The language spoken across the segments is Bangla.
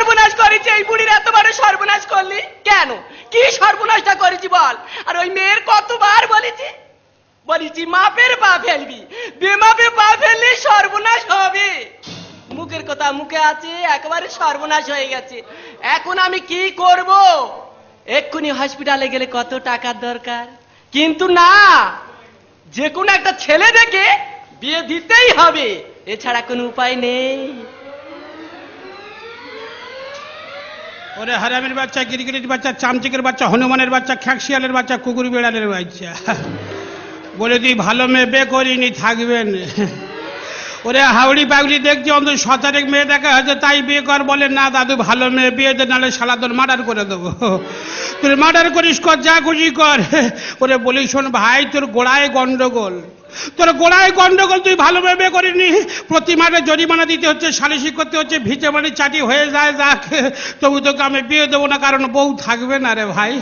সর্বনাশ করেছি, এই বুড়ির এত বড় সর্বনাশ করলি? কেন? কি সর্বনাশটা করেছি বল? আর ওই মেয়ের কতবার বলেছি? বলেছি, মাপের পা ফেলবি, বেমাপে পা ফেললে সর্বনাশ হবে। মুখের কথা মুখে আছে, একেবারে সর্বনাশ হয়ে গেছে। এখন আমি কি করব? এক্ষুনি হসপিটালে গেলে কত টাকার দরকার? কিন্তু না, যে কোনো একটা ছেলে দেখে বিয়ে দিতেই হবে। এছাড়া কোনো উপায় নেই। ওরে হারামের বাচ্চা, গিরগিরির বাচ্চা, চামচিকের বাচ্চা, হনুমানের বাচ্চা, খ্যাকশিয়ালের বাচ্চা, কুকুর বিড়ালের বাচ্চা। বলে তুই ভালো মেয়ে, বে করিনি থাকবেন ওরে হাওড়ি পাগড়ি দেখছি, অন্তত শতারেক মেয়ে দেখা হয়েছে, তাই বিয়ে কর বলে, না দাদু, ভালো মেয়ে, বিয়ে দে, নাহলে সালা তোর মার্ডার করে দেবো। তুই মার্ডার করিস কর, যা খুশি কর। ওরে বলি, শোন ভাই, তোর গোড়ায় গন্ডগোল। তোর গোড়ায় গন্ডগোল তুই ভালো মেয়ে বিয়ে করিনি। প্রতি মাসে জরিমানা দিতে হচ্ছে, সালিশি করতে হচ্ছে ভিজে মানে চাটি হয়ে যায়, যাক। তবু তোকে আমি বিয়ে দেবো না, কারণ বউ থাকবে না রে ভাই।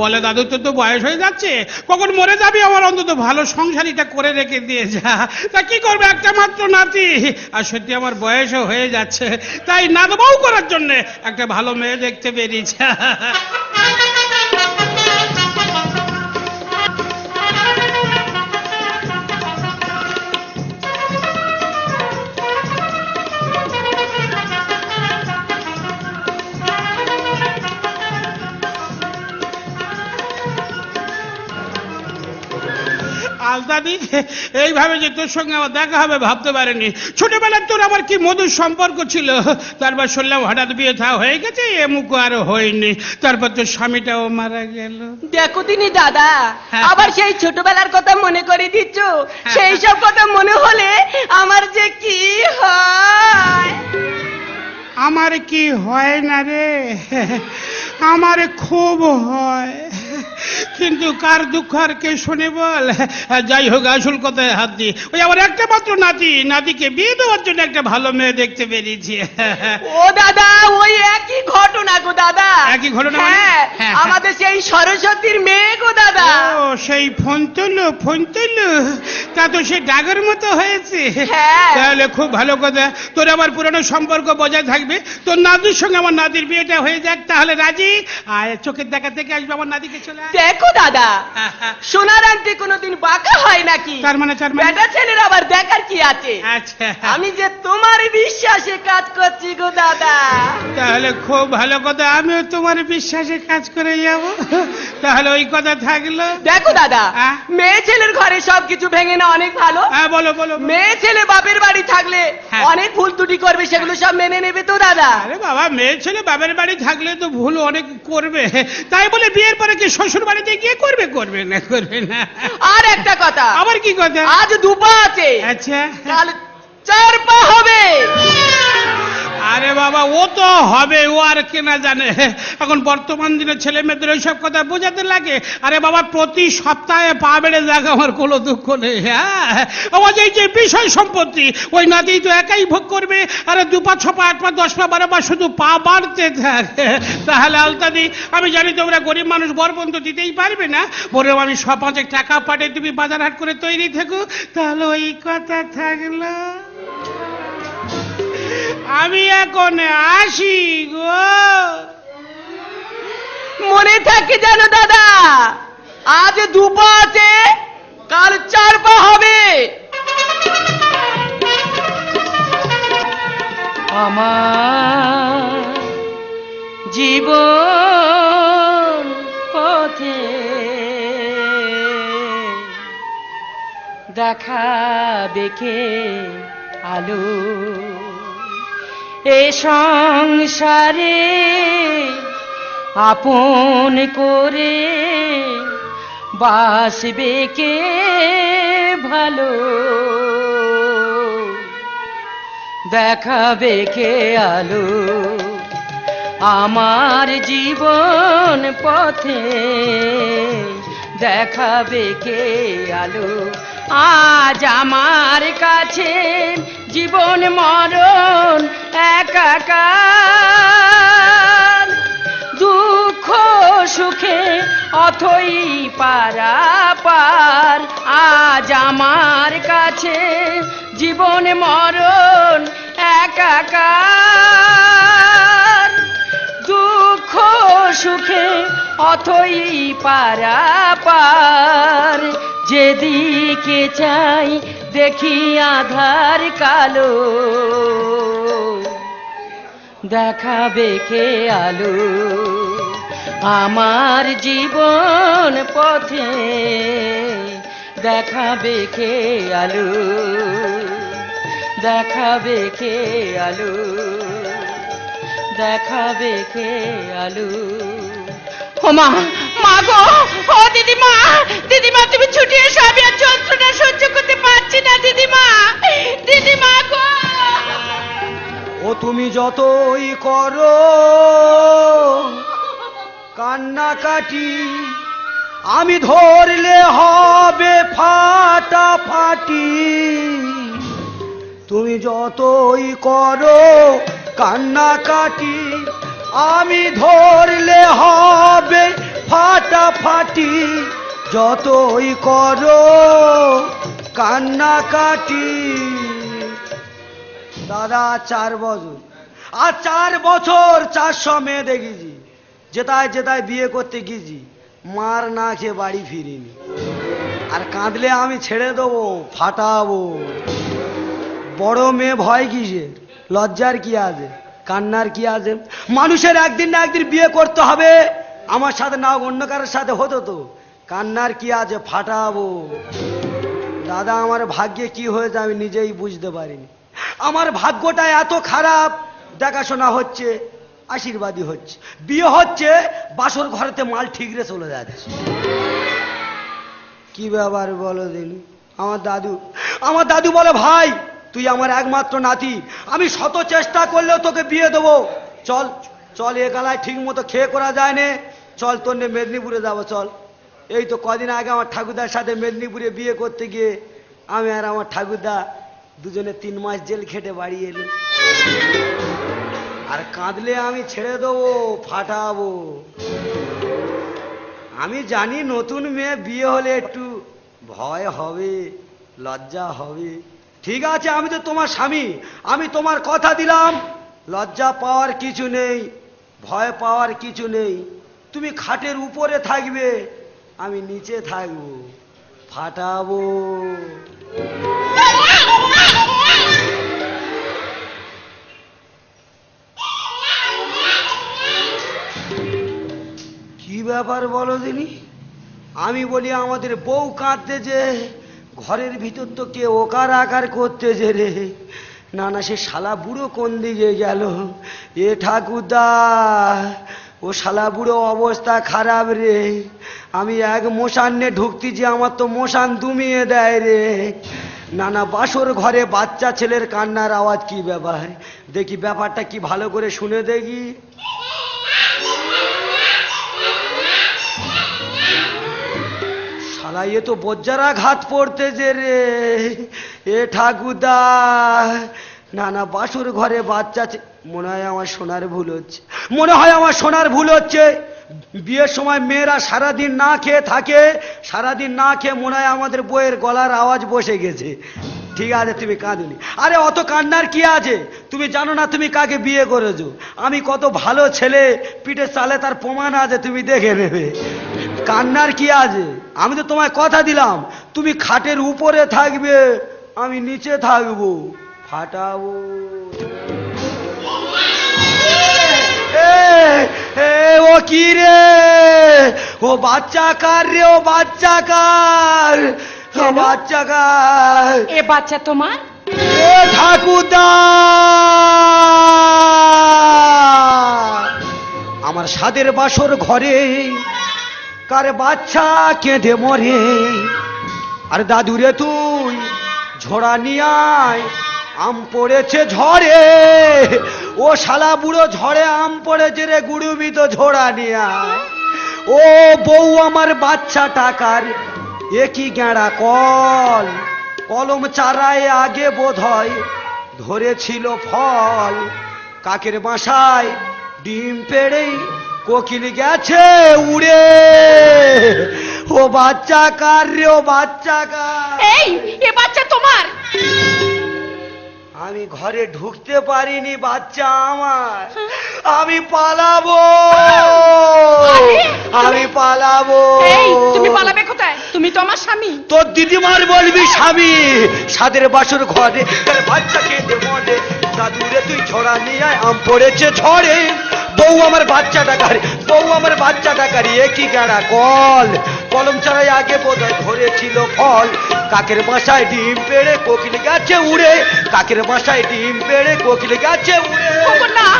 বলে, দাদু, তোর তো বয়স হয়ে যাচ্ছে। কখন মরে যাবি আমার অন্তত ভালো সংসারিটা করে রেখে দিয়ে যা। তা কি করবে একটা মাত্র নাতি? আর সত্যি আমার বয়সও হয়ে যাচ্ছে। তাই নাত বউ করার জন্যে একটা ভালো মেয়ে দেখতে বেরিয়েছে। আলতাদি এইভাবে যে তোর সঙ্গে আমার দেখা হবে ভাবতে পারিনি। ছোটবেলার তোর আমার কি মধুর সম্পর্ক ছিল? তারপর শুনলাম হঠাৎ বিয়ে থা হয়ে গেছে এমুক আরও হয়নি। তারপর তোর স্বামীটাও মারা গেল। দেখো তিনি দাদা হ্যাঁ। আবার সেই ছোটবেলার কথা মনে করে দিচ্ছ? সেই সব কথা মনে হলে আমার যে কি হয়? আমার কি হয় না রে? আমার খুব হয়। কিন্তু কার দুঃখ আর কে শোনে বল? যাই হোক আসল কথায় হাত দি ওই আমার একটা মাত্র নাতি। নাতিকে বিয়ে দেওয়ার জন্য একটা ভালো মেয়ে দেখতে বেরিয়েছি ও দাদা ওই একই ঘটনা গো দাদা। একই ঘটনা মানে? হ্যাঁ হ্যাঁ, আমাদের সেই সরস্বতীর মেয়ে গো দাদা। ও সেই ফোন তুলু ফোন তুলু তা তো সে ডাগের মতো হয়েছে। হ্যাঁ। তাহলে খুব ভালো কথা। তোর আমার পুরনো সম্পর্ক বজায় থাকবে? তোর নাতির সঙ্গে আমার নাতির বিয়েটা হয়ে যাক। তাহলে রাজি? আর চোখের দেখা থেকে আসবে আমার নাতিকে। দেখো দাদা সোনার আন্টি কোনোদিন বাঁকা হয় নাকি? তার মানে তার মানে। বেটা ছেলের আবার দেখার কি আছে? আচ্ছা। আমি যে তোমার বিশ্বাসে কাজ করছি গো দাদা। তাহলে খুব ভালো কথা আমিও তোমার বিশ্বাসে কাজ করে যাব। তাহলে ওই কথা থাকল। দেখো দাদা হ্যাঁ? মেয়ে ছেলের ঘরে সবকিছু ভেঙে না অনেক ভালো। হ্যাঁ বলো বলো। মেয়ে ছেলে বাপের বাড়ি থাকলে হ্যাঁ। অনেক ভুল ত্রুটি করবে সেগুলো সব মেনে নেবে তো দাদা। আরে বাবা মেয়ে ছেলে বাপের বাড়ি থাকলে তো ভুল অনেক করবে। তাই বলে বিয়ের পরে কি শ্বশুর বাড়িতে গিয়ে করবে করবে না করবে না। আর একটা কথা। আবার কি কথা? আজ দুপা আছে। আচ্ছা। কাল চার পা হবে। আরে বাবা, ও তো হবে, ও আর কেনা জানে। এখন বর্তমান দিনে ছেলে মেয়েদের ওইসব কথা বোঝাতে লাগে। আরে বাবা, প্রতি সপ্তাহে পা বেড়ে যাক, আমার কোনো দুঃখ নেই। হ্যাঁ এই যে বিষয় সম্পত্তি, ওই নাতি তো একাই ভোগ করবে। আরে দু পা, ছ পা, আট পা, দশ পা, বারো পা, শুধু পা বাড়তে থাকে। তাহলে আলতাদি, আমি জানি তোমরা গরিব মানুষ বরবন তো দিতেই পারবে না। বলেও আমি ছ পাঁচেক টাকা পাঠে তুমি বাজার হাট করে তৈরি থেকো। তাহলে ওই কথা থাকল। আমি এখন আসি গো। মনে থাকে যেন দাদা আজ দুপা আছে কাল চার পা হবে। আমার জীবন পথে দেখা দেখে আলো এ সংসারে আপন করে বাসবে কে ভালো? দেখাবে কে আলো? আমার জীবন পথে দেখাবে কে আলো? আজ আমার কাছে জীবন মরণ একাকার। দুঃখ সুখে অথই পারাপার। আজ আমার কাছে জীবন মরণ একাকার। সুখে, অথই পারাপার যেদিকে চাই দেখি আধার কালো। দেখাবে কে আলো? আমার জীবন পথে দেখাবে কে আলো? দেখাবে কে আলো? দেখাবে কে আলু। ও মা মা গো ও দিদিমা দিদিমা তুমি ছুটি এসো আমি আর যন্ত্রণা সহ্য করতে পারছি না দিদিমা। দিদিমা গো। ও তুমি যতই করো কান্নাকাটি আমি ধরলে হবে ফাটাফাটি। তুমি যতই করো কান্নাকাটি, আমি ধরলে হবে ফাটাফাটি। যতই করো কান্নাকাটি। দাদা, চার বছর। আর চার বছর চারশো মেয়ে দেখেছি। যেতায় যেতায় বিয়ে করতে গিয়েছি মার না খেয়ে বাড়ি ফিরিনি। আর কাঁদলে আমি ছেড়ে দেবো, ফাটাবো। বড় মেয়ে ভয় কিসের? লজ্জার কি আছে কান্নার কি আছে মানুষের একদিন না একদিন বিয়ে করতে হবে। আমার সাথে না অন্য কারোর সাথে হতো তো। কান্নার কি আছে ফাটাবো। দাদা, আমার ভাগ্যে কি হয়েছে আমি নিজেই বুঝতে পারিনি। আমার ভাগ্যটা এত খারাপ। দেখাশোনা হচ্ছে, আশীর্বাদই হচ্ছে। বিয়ে হচ্ছে, বাসর ঘরেতে মাল ঠিকরে চলে যাচ্ছে। কি ব্যাপার বলো দিন? আমার দাদু আমার দাদু বলে ভাই তুই আমার একমাত্র নাতি। আমি শত চেষ্টা করলেও তোকে বিয়ে দেবো। চল চল, এ গালায় ঠিক মতো খেয়ে করা যায় না। চল, তোর নিয়ে মেদিনীপুরে যাব, চল। এই তো কদিন আগে আমার ঠাকুরদার সাথে মেদিনীপুরে বিয়ে করতে গিয়ে আমি আর আমার ঠাকুরদা দুজনে তিন মাস জেল খেটে বাড়ি এলি। আর কাঁদলে আমি ছেড়ে দেবো, ফাটাবো। আমি জানি নতুন মেয়ে বিয়ে হলে একটু ভয় হবে, লজ্জা হবে। ঠিক আছে, আমি তো তোমার স্বামী। আমি তোমার কথা দিলাম। লজ্জা পাওয়ার কিছু নেই, ভয় পাওয়ার কিছু নেই। তুমি খাটের উপরে থাকবে, আমি নিচে থাকব। ফাটাবো। কি ব্যাপার বলো দিনি? আমি বলি আমাদের বউ কাঁদতে যে ঘরের ভিতর তো কে ওকার আকার করতে যে রে না না সে শালা বুড়ো কোন দিকে গেল? এ ঠাকুরদা ও শালা বুড়ো অবস্থা খারাপ রে। আমি এক মশান নিয়ে ঢুকতি যে আমার তো মশান দুমিয়ে দেয় রে। না না বাসর ঘরে বাচ্চা ছেলের কান্নার আওয়াজ কি ব্যাপার? দেখি ব্যাপারটা কি ভালো করে শুনে দেখি। শালা, এ তো বজ্জারা ঘাত পড়তে যে রে। এ ঠাকুদা না না বাসুর ঘরে বাচ্চা মনে হয় আমার সোনার ভুল হচ্ছে। মনে হয় আমার সোনার ভুল হচ্ছে। বিয়ের সময় মেয়েরা সারাদিন না খেয়ে থাকে। সারাদিন না খেয়ে মনে হয় আমাদের বইয়ের গলার আওয়াজ বসে গেছে। ঠিক আছে, তুমি কাঁদুনি। আরে, অত কান্নার কি আছে? তুমি জানো না তুমি কাকে বিয়ে করেছ। আমি কত ভালো ছেলে পিঠে চালে তার প্রমাণ আছে, তুমি দেখে নেবে। কান্নার কি আছে? আমি তো তোমায় কথা দিলাম তুমি খাটের উপরে থাকবে আমি নিচে থাকব। ফাটাবো। ও কি রে? ও বাচ্চা কার রে? ও বাচ্চা কার? বাচ্চা কার? এ বাচ্চা তোমার? এ ঠাকুরদা! আমার সাদের বাসর ঘরে কার বাচ্চা কেঁদে মরে? আর দাদুরে তুই, ঝোড়া নিয়ে আম পড়েছে ঝড়ে। ও শালা বুড়ো ঝড়ে আম পড়েছে রে গুড়ুবি তো ঝোড়া নিয়ে ও বউ আমার বাচ্চা টাকার একই গেঁড়া কল? কলম চারায় আগে বোধ হয় ধরেছিল ফল। কাকের বাসায় ডিম পেড়েই কোকিল গেছে উড়ে। ও বাচ্চা কার রে ও বাচ্চা কার? এই এ বাচ্চা তোমার। আমি ঘরে ঢুকতে পারিনি বাচ্চা আমার। আমি পালাবো। আমি পালাবো। এই তুমি পালাবে কোথায়? তুমি তো আমার স্বামী। তোর দিদিমার বলবি স্বামী। সাদের বাসর ঘরে তার বাচ্চাকে দে। মরে দাদুরে তুই ছড়া নিয়ে আম পড়েছে ঝড়ে বউ আমার বাচ্চা ডাকারি বউ আমার বাচ্চা ডাকারি একই গাড়া কল? কলম ছাড়াই আগে বোধহয় ধরেছিল ফল। কাকের বাসায় ডিম পেড়ে কোকিল গাছে উড়ে কাকের বাসায় ডিম পেড়ে কোকিল গাছে উড়ে।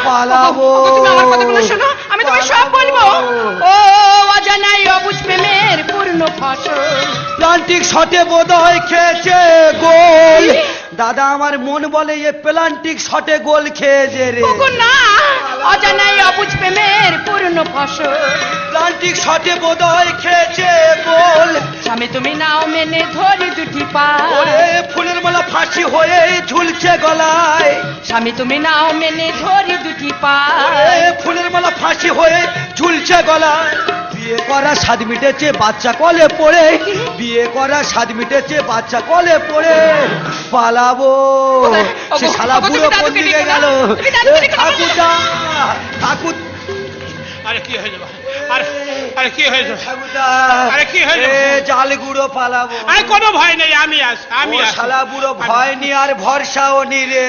পালাবো আমি তোমায় সব বলব। ও অজানাই অবুঝ প্রেমের পূর্ণ ফসল। প্লান্টিক শটে বোধহয় খেয়েছে গোল। দাদা আমার মন বলে এ প্লান্টিক শটে গোল খেয়েছে রে। না অজানাই অবুঝ প্রেমের পূর্ণ ফসল। প্লান্টিক শটে বোধহয় খেয়েছে গোল। স্বামী তুমি নাও মেনে ধরি দুটি পা। ওরে ফুলের মালা ফাঁসি হয়ে ঝুলছে গলায়। স্বামী তুমি নাও মেনে ধরি দুটি পা। ওরে ফুলের মালা ফাঁসি হয়ে ঝুলছে গলায়। বিয়ে করা স্বাদ মিটেছে বাচ্চা কলে পড়ে। বিয়ে করা স্বাদ মিটেছে বাচ্চা কলে পড়ে। পালাবো। সে শালা বুড়ো কোন দিকে গেল। ঠাকুরদা ঠাকুর আরে কি হয়েছে ভাই? আরে আরে কি হয়েছে ঠাকুরদা আরে কি হয়েছে? এ জাল গুঁড়ো পালাবো। আরে কোনো ভয় নেই আমি আছি আমি ও শালা বুড়ো ভয় নি আর ভরসাও নি রে।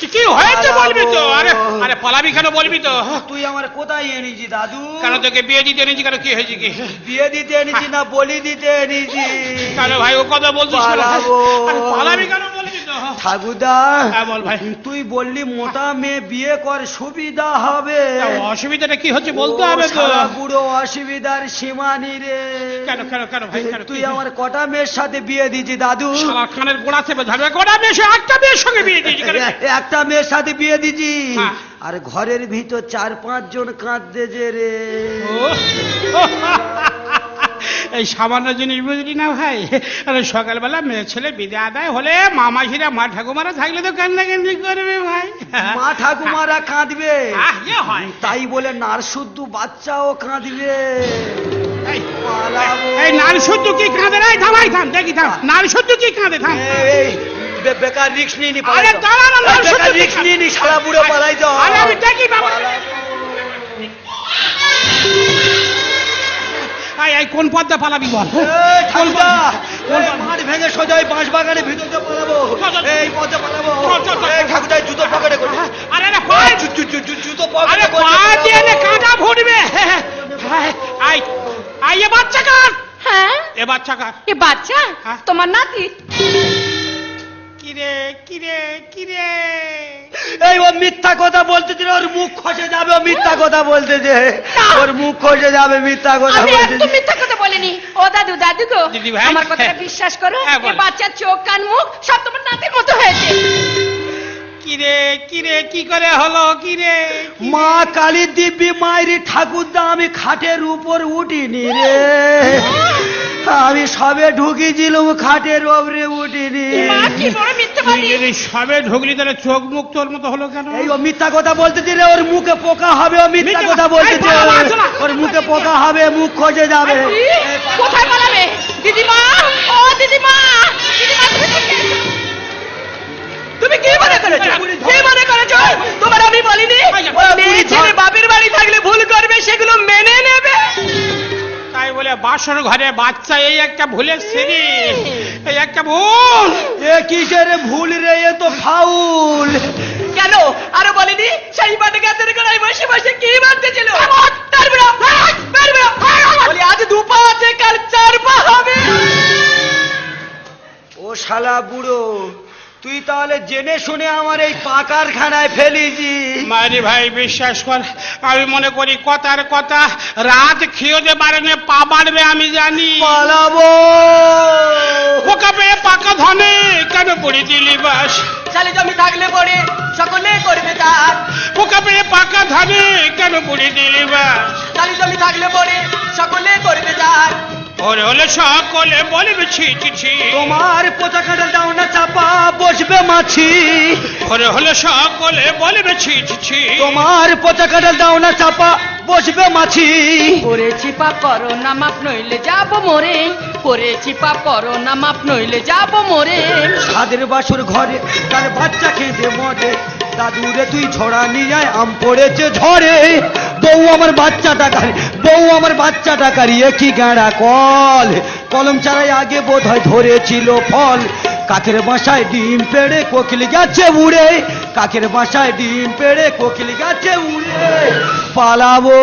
কি কি হয়েছে বলবি তো? আরে আরে পালাবি কেন বলবি তো? তুই আমার কোথায় এনেছি দাদু? কেন তোকে বিয়ে দিতে নিয়েছি কেন? কি হয়েছে কি? বিয়ে দিতে এনেছি না বলি দিতে এনেছি। কেন ভাই ও কথা বলছিস পালাবো। পালাবি কেন? ঠাকুরদা হ্যাঁ তুই বললি মোটা মেয়ে বিয়ে কর সুবিধা হবে। অসুবিধাটা কি হচ্ছে বলতে হবে অসুবিধার সীমানি রে। কেন কেন কেন ভাই তুই আমার কটা মেয়ের সাথে বিয়ে দিয়েছি দাদু? কানের গোড়া চেপে ধরবে বেশি একটা মেয়ের সঙ্গে বিয়ে দিয়েছি একটা মেয়ের সাথে বিয়ে দিছি হ্যাঁ। আর ঘরের ভিতর চার পাঁচ জন কাঁদতে যে রে এই সামান্য জিনিস বুঝলি না ভাই? আরে সকালবেলা মেয়ে ছেলে বিদে আদায় হলে মামাসিরা মা ঠাকুমারা থাকলে তো কান্না কান্দি করবে ভাই। মা ঠাকুমারা কাঁদবে। হয়। তাই বলে নার শুদ্ধ বাচ্চাও কাঁদবে। এই, নারী সহ্য কি কাঁদে রে? থামাই থাম দেখি থাম। নারী সহ্য কি কাঁদে থাম। এই, বেকার রিক্স নিয়ে নি আরে দাঁড়া না, নারী রিক্স নিয়ে নি সারা বুড়ো পালাই যাও। আরে আমি দেখি বাবা। এই, আয় কোন পদ্মা পালাবি বল? মাঠ ভেঙে বাঁশ ভিতরে পালাবো। এই পথে পালাবো। জুতো পকেটে করে আরে জুতো আরে পকেটে করে পা দিয়ে নে পালাবো। কাঁটা ফুটবে আই আই এ বাচ্চা কার? হ্যাঁ? এ বাচ্চা কার? এ বাচ্চা? হ্যাঁ? তোমার নাতি? কিরে কিরে কিরে? এই ও মিথ্যা কথা বলতেছে রে, ওর মুখ খসে যাবে ও মিথ্যা কথা বলতেছে না। ওর মুখ খসে যাবে মিথ্যা কথা আমি বলতেছে একদম মিথ্যা কথা বলিনি। ও দাদু দাদু গো আমার কথাটা বিশ্বাস করো হ্যাঁ, এ বাচ্চার চোখ কান মুখ সব তোমার নাতির মতো হয়েছে। কিরে কিরে কি করে হলো কিরে মা কালী দিব্যি মায়ের ঠাকুরদা আমি খাটের উপর উঠিনি রে। আমি সবে ঢুকিছিলাম খাটের ওপরে উঠিনি। মা কি বড় মিথ্যাবাদী তুই যদি সবে ঢুকলি তাহলে চোখ মুখ তোর মতো হলো কেন? এই ও মিথ্যা কথা বলতেছে রে ওর মুখে পোকা হবে ও মিথ্যা কথা না। ওর মুখে পোকা হবে মুখ খসে যাবে। কোথায় পালাবে? দিদিমা ও দিদিমা দিদিমা তুমি কি মনে করেছ? কি মনে করেছ? তোমার আমি বলিনি মেয়ে ছেলে বাপের বাড়ি থাকলে ভুল করবে সেগুলো মেনে বলে বাসর ঘরে বাচ্চা এই একটা ভুলের শ্রেণি এই একটা ভুল। এ কিসের ভুল রে এ তো ফাউল। কেন? আরও বলিনি সেই বাটে গাছের গোড়ায় বসে বসে কি ভাবতেছিল? বলি আজ দুপা আছে কাল চার পা হবে। ও শালা বুড়ো তুই তাহলে জেনে শুনে আমার এই পাকার খানায় ফেলিছি মারি ভাই বিশ্বাস কর আমি মনে করি কথার কথা রাত খেয়ে বাড়বে পা বাড়বে আমি জানি। পালাবো। পোকা পেয়ে পাকা ধনে কেন পড়ি দিলি বাস? শালি জমি থাকলে পরে সকলে করবে তার পোকা পেয়ে পাকা ধনে কেন পড়ি দিলি বাস? শালি জমি থাকলে পরে সকলে করবে তার ওরে হলে সকলে বলবে ছি ছি ছি। তোমার পোচা কাঁটাল দাও না চাপা বসবে মাছি। ওরে হলে সকলে বলবে ছি ছি ছি। তোমার পোচা কাঁটাল দাও না চাপা বসবে মাছি। করেছি পাপ করো না মাপ নইলে যাব মরে। করেছি পাপ করো না মাপ নইলে যাব মরে। সাদের বাসুর ঘরে তার বাচ্চা খেতে মরে। দাদুরে তুই ছড়া নিয়ে আয়, আম পড়েছে ঝড়ে। বউ আমার বাচ্চাটা কারি বউ আমার বাচ্চাটা কারিয়ে কি গাঁড়া কল? কলম চারাই আগে বোধ হয় ধরেছিল ফল। কাকের বাসায় ডিম পেড়ে কোকিল গেছে উড়ে। কাকের বাসায় ডিম পেড়ে কোকিল গেছে উড়ে। পালাবো।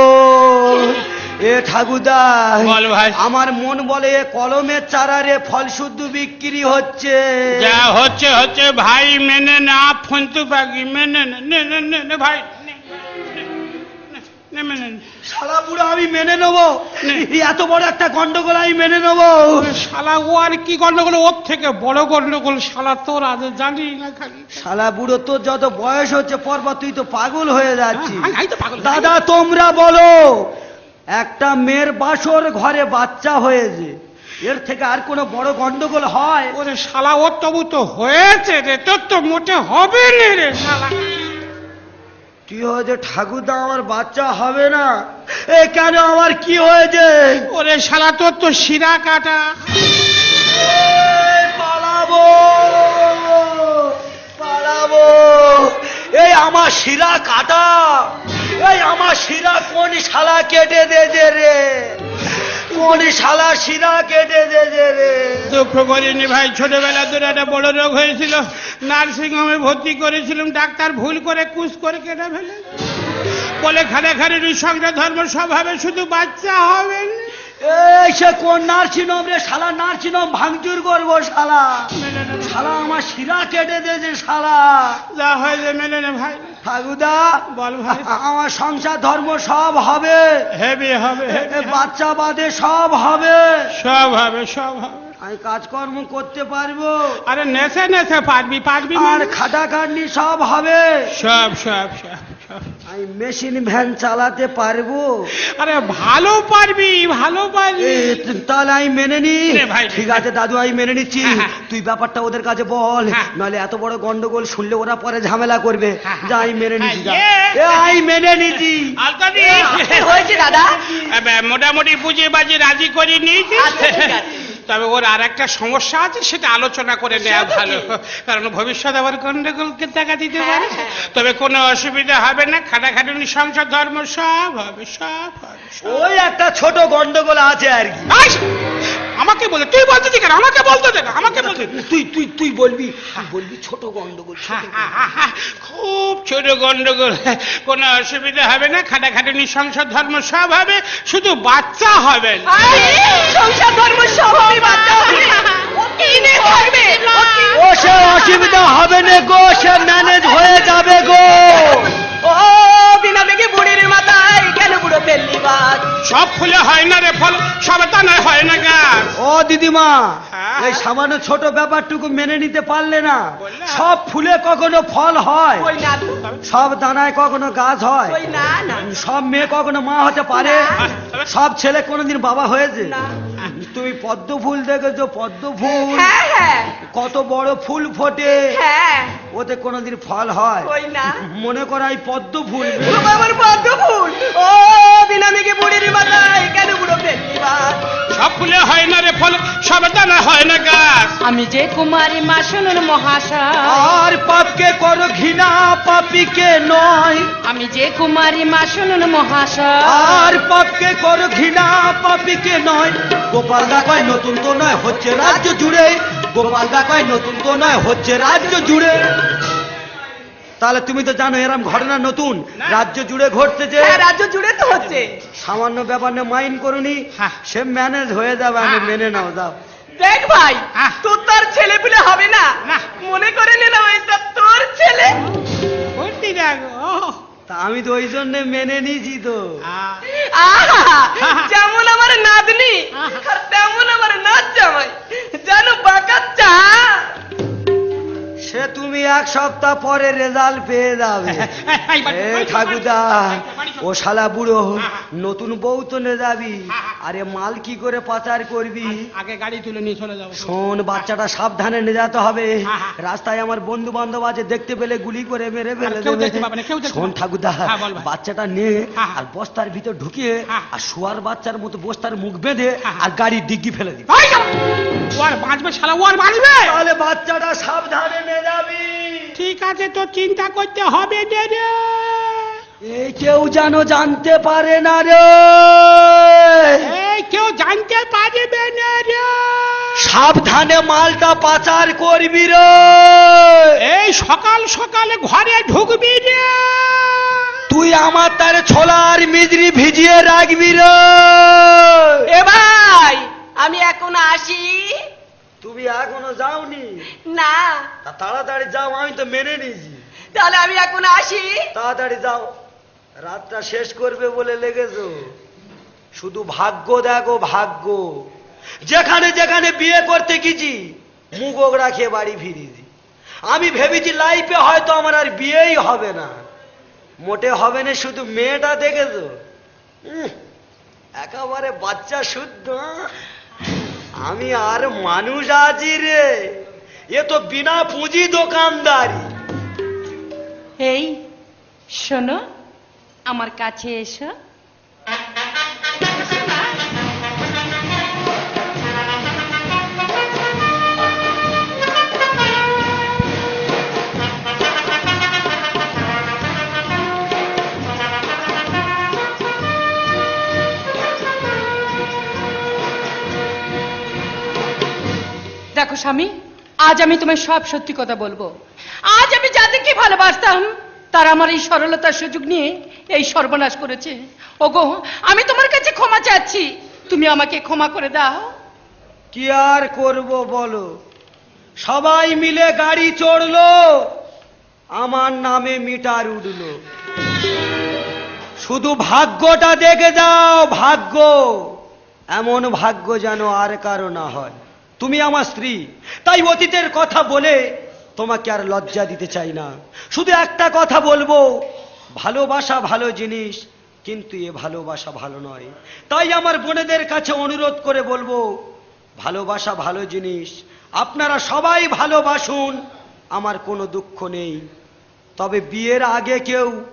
এ ঠাকুরদা বল ভাই। আমার মন বলে কলমের চারারে ফল শুদ্ধ বিক্রি হচ্ছে যা হচ্ছে হচ্ছে ভাই মেনে না ফন্তু পাখি মেনে নে নে নে নে নে ভাই মেনে। শালা বুড়ো আমি মেনে নেব এত বড় একটা গন্ডগোল আমি মেনে নেব শালা ও আর কি গন্ডগোল ওর থেকে বড় গন্ডগোল শালা তোর আজ জানি না খালি শালা বুড়ো তোর যত বয়স হচ্ছে পরপর তুই তো পাগল হয়ে যাচ্ছিস হ্যাঁ। দাদা তোমরা বলো একটা মেয়ের বাসর ঘরে বাচ্চা হয়েছে। এর থেকে আর কোনো বড় গন্ডগোল হয়? ওরে শালা ওর তবু তো হয়েছে রে তোর তো মোটে হবে না রে শালা। তুই হয়েছে ঠাকুরদা আমার বাচ্চা হবে না। এ কেন আমার কি হয়েছে? ওরে শালা তোর তো শিরা কাটা। পালাবো পালাবো। এই আমার শিরা কাটা। এই আমার শিরা কোন শালা কেটে দেছে রে? কোন শালা শিরা কেটে দেছে রে? দুঃখ করিনি ভাই ছোটবেলা ধরে একটা বড় রোগ হয়েছিল। নার্সিং হোমে ভর্তি করেছিলাম, ডাক্তার ভুল করে কুস করে কেটে ফেলে বলে খানে খানে নৃসংখ্য ধর্ম সব হবে শুধু বাচ্চা হবে না। এই সে কোন নার্সিনম রে শালা? নার্সিনম ভাঙচুর করব শালা। শালা আমার শিরা কেটে দিয়েছে শালা। যা হয়েছে মেলে নে ভাই। ঠাকুরদা বল ভাই। আমার সংসার ধর্ম সব হবে। হবে এ বাচ্চা বাদে সব হবে। সব হবে সব হবে। আমি কাজকর্ম করতে পারব। আরে নেশে নেশে পারবি পারবি আর মানে খাটাখাটনি সব হবে। সব সব সব। আমি মেশিন ভ্যান চালাতে পারব আরে ভালো পারবি ভালো পারবি তাহলে আমি মেনে নি। ঠিক আছে দাদু আমি মেনে নিচ্ছি হ্যাঁ, হ্যাঁ। তুই ব্যাপারটা ওদের কাছে বল হ্যাঁ। নাহলে এত বড় গন্ডগোল শুনলে ওরা পরে ঝামেলা করবে। যা আমি মেনে নিচ্ছি যা। হ্যাঁ, আমি মেনে নিচ্ছি হয়েছে দাদা মোটামুটি বুঝে বাজি রাজি করে নিয়েছি আচ্ছা। তবে ওর আর একটা সমস্যা আছে সেটা আলোচনা করে নেওয়া ভালো কারণ ভবিষ্যৎ আবার গন্ডগোলকে দেখা দিতে পারে হ্যাঁ, হ্যাঁ। তবে কোনো অসুবিধা হবে না খাটাখাটুনি সংসার ধর্ম সব হবে সব হবে ওই একটা ছোট গন্ডগোল আছে আর কি! আমাকে বলে তুই বলতে কেন? আমাকে বলতে দে না আমাকে বলতে তুই তুই তুই বলবি বলবি ছোট গন্ডগোল ছোট হা, হা, হা, হা, খুব ছোট গন্ডগোল। কোনো অসুবিধা হবে না খাটাখাটুনি সংসার ধর্ম সব হবে শুধু বাচ্চা হবে। না। সংসার ধর্ম সব হবে বাচ্চা হবে। ও সে অসুবিধা হবে না গো সে ম্যানেজ হয়ে যাবে গো। ও বিনা বেগে বুড়ির মাথায়। বুড়ো ফেললি বাদ। সব ফুলে হয় না রে ফল সব তা নয় হয় না গাছ ও দিদিমা হ্যাঁ। এই সামান্য ছোট ব্যাপারটুকু মেনে নিতে পারলে না সব ফুলে কখনো ফল হয়। ওই না তো, সব দানায় কখনো গাছ হয়। ওই না না। সব মেয়ে কখনো মা হতে পারে। সব ছেলে কোনোদিন বাবা হয়েছে। না। তুমি পদ্ম ফুল দেখেছ পদ্ম ফুল। হ্যাঁ হ্যাঁ। কত বড় ফুল ফোটে। হ্যাঁ। ওতে কোনোদিন ফল হয়। ওই না? মনে করো এই পদ্ম ফুল আমার পদ্ম ফুল ও বুড়ির মাথায় কেন বুড়ো সব ফুলে হয় না রে ফল সব হয় না গাছ। আমি যে কুমারী মা শুনুন মহাশয়। আর পাপকে করো ঘৃণা পাপিকে নয়। আমি যে কুমারী মা শুনুন মহাশয়। আর পাপকে করো ঘৃণা পাপিকে নয়। গোপাল দাকায় নতুন তো নয় হচ্ছে রাজ্য জুড়ে। গোপাল দাকায় নতুন তো নয় হচ্ছে রাজ্য জুড়ে। তাহলে তুমি তো জানো এরম ঘটনা নতুন। রাজ্য জুড়ে ঘটতেছে হ্যাঁ রাজ্য জুড়ে তো হচ্ছে। সামান্য ব্যাপার নিয়ে মাইন্ড করুনি হ্যাঁ। সে ম্যানেজ হয়ে যাবে আমি হ্যাঁ। মেনে নাও দাও দেখ ভাই হ্যাঁ। তোর তার ছেলে পেলে হবে না। মনে করে নিলাম এটা তোর ছেলে। ভর্তি দেখো তা আমি তো ওই জন্য মেনে নিয়েছি তো। আহা! যেমন আমার নাতনি আর তেমন আমার নাচ জামাই যেন বাঁকাচ্চা সে তুমি এক সপ্তাহ পরে রেজাল্ট পেয়ে যাবে। এ ঠাকুরদা ও শালা বুড়ো নতুন বউ তো নে যাবি। আরে মাল কি করে পাচার করবি? আগে গাড়ি তুলে নিয়ে চলে যাব। শোন বাচ্চাটা সাবধানে নিয়ে যেতে হবে। হ্যাঁ, হ্যাঁ। রাস্তায় আমার বন্ধু বান্ধব আছে দেখতে পেলে গুলি করে মেরে ফেলে দেবে। না, শোন না। ঠাকুরদা হ্যাঁ। বাচ্চাটা নে হ্যাঁ, আর বস্তার ভিতর ঢুকিয়ে হ্যাঁ। আর শোয়ার বাচ্চার মতো বস্তার মুখ বেঁধে হ্যাঁ। আর গাড়ির ডিগ্গি ফেলে দিবি। ওই যা। ও আর বাঁচবে শালা ও আর বাঁচবে! তাহলে বাচ্চাটা সাবধানে যাবি। ঠিক আছে তো চিন্তা করতে হবে রে। এই কেউ যেন জানতে পারে না রে। এই কেউ জানতে পারবে না রে। সাবধানে মালটা পাচার করবি রে। এই সকাল সকালে ঘরে ঢুকবি রে। তুই আমার তার ছোলার মিজরি ভিজিয়ে রাখবি রে। এ ভাই আমি এখন আসি। তুমি এখনও যাওনি? না। তাড়াতাড়ি যাও আমি তো মেনে নিয়েছি। তাহলে আমি এখন আসি। তাড়াতাড়ি যাও। রাতটা শেষ করবে বলে লেগেছো। শুধু ভাগ্য দেখো ভাগ্য। যেখানে যেখানে বিয়ে করতে গেছি মুগোগড়া খেয়ে বাড়ি ফিরিয়েছি আমি ভেবেছি লাইফে হয়তো আমার আর বিয়েই হবে না। মোটে হবে না শুধু মেয়েটা দেখেছ? একেবারে বাচ্চা শুদ্ধ আমি আর মানুষ আছি রে। এ তো বিনা পুঁজি দোকানদারি। এই, শোনো, আমার কাছে এসো। দেখো স্বামী, আজ আমি তোমায় সব সত্যি কথা বলব। আজ আমি যাদেরকে ভালোবাসতাম, তারা আমার এই সরলতার সুযোগ নিয়ে এই সর্বনাশ করেছে। ওগো, আমি তোমার কাছে ক্ষমা চাচ্ছি। তুমি আমাকে ক্ষমা করে দাও। কি আর করব বলো? সবাই মিলে গাড়ি চড়লো, আমার নামে মিটার উঠল। শুধু ভাগ্যটা দেখে যাও, ভাগ্য। এমন ভাগ্য যেন আর কারও না হয়। তুমি আমার স্ত্রী। তাই অতীতের কথা বলে তোমাকে আর লজ্জা দিতে চাই না। শুধু একটা কথা বলব, ভালোবাসা ভালো জিনিস, কিন্তু এ ভালোবাসা ভালো নয়। তাই আমার বোনেদের কাছে অনুরোধ করে বলব, ভালোবাসা ভালো জিনিস, আপনারা সবাই ভালোবাসুন, আমার কোনো দুঃখ নেই। তবে বিয়ের আগে কেউ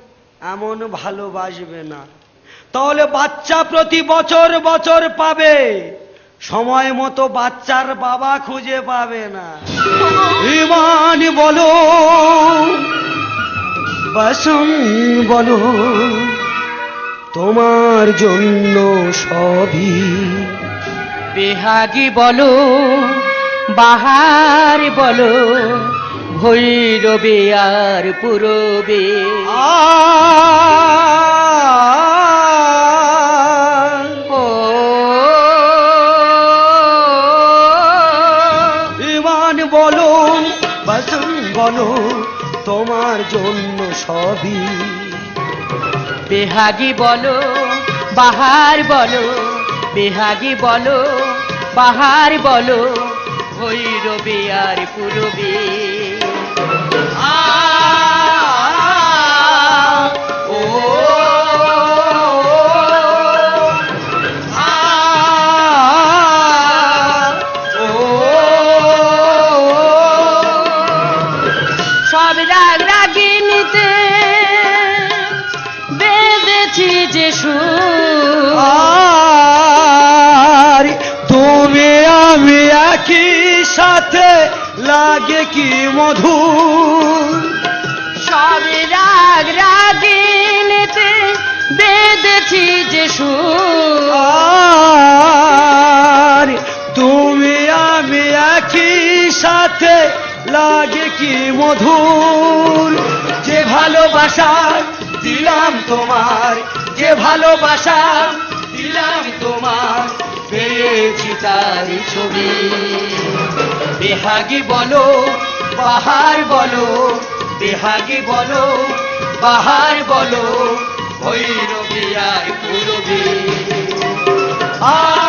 এমন ভালোবাসবে না। তাহলে বাচ্চা প্রতি বছর বছর পাবে। সময় মতো বাচ্চার বাবা খুঁজে পাবে না। ইমান বলো বাসন বলো তোমার জন্য সবই। বেহাগি বলো বাহার বলো ভৈরবে আর পুরবে। আ বলো বাসন বলো, তোমার জন্য সবই। বেহাগি বলো, বাহার বলো, বেহাগি বলো, বাহার বলো, ভৈরবে আর পুরবে। লাগে কি মধু সব রাগ রাগিনীতে বেঁধেছি যে সুর। তুমি আমি একই সাথে লাগে কি মধুর? যে ভালোবাসা দিলাম তোমার যে ভালোবাসা দিলাম তোমার পেয়েছি তার ছবি। বেহাগি বলো পাহাড় বলো বেহাগি বলো পাহাড় বলো ভৈরবী আর পুরবি। আর